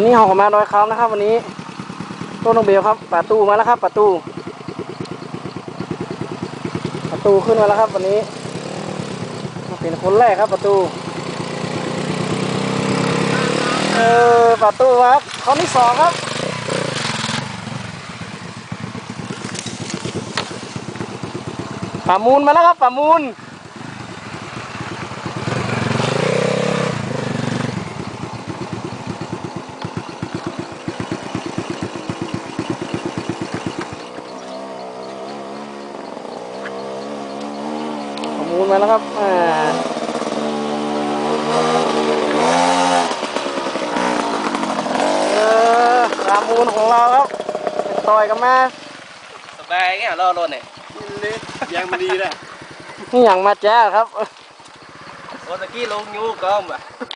วันนี้เราก็มาดอยคำนะครับ วันนี้ต้นน้องเบลครับป่าตูมาแล้วครับป่าตูป่าตูขึ้นมาแล้วครับ วันนี้เป็นคนแรกครับป่าตูเออป่าตูครับคนที่สองครับป่ามูลมาแล้วครับป่ามูลประมูล มาแล้วครับอ่าเออประมูลของเราครับไปต่อยกันมาสบายเงี้ยรอรถเนี่ยยังมันดีเลยนี่อย่างมาแจ้ครับวันตะกี้ลงยูก็มา